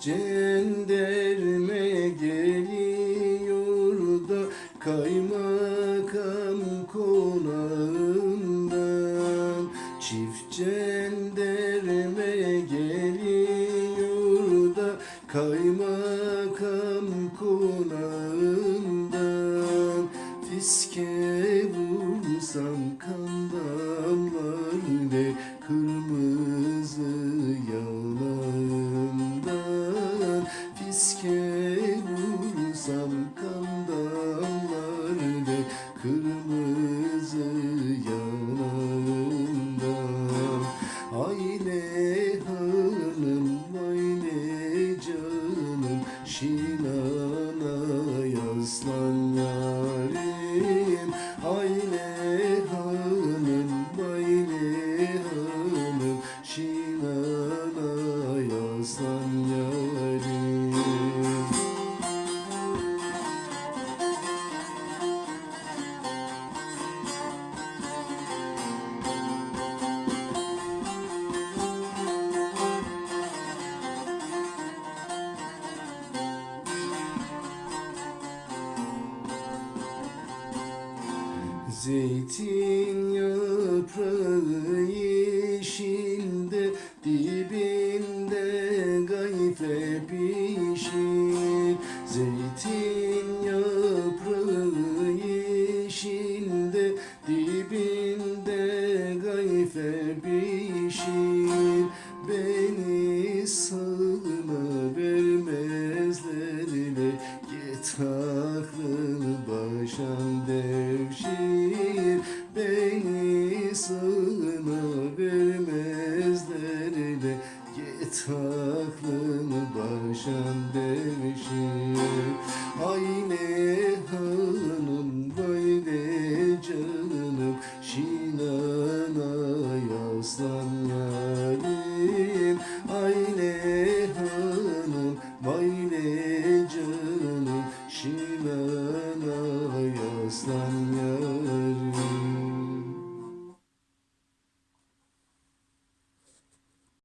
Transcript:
cenderme geliyor da kaymakam konağından? Çift cenderme geliyor da kaymakam konağından? Fiske vursam kan damlar ve kırmızı kırmızı yanağımdan Aile hanım, aile canım Şinana yaslan yarim Aile hanım, aile hanım Şinana Zeytin yaprağı yeşilde dibinde gayfe pişir. Zeytin yaprağı yeşilde dibinde gayfe pişir. Beni sağına vermezlerle Git aklını yaşam demişim Aynı hanım böyle canım. Şinana yaslan yarim Aynı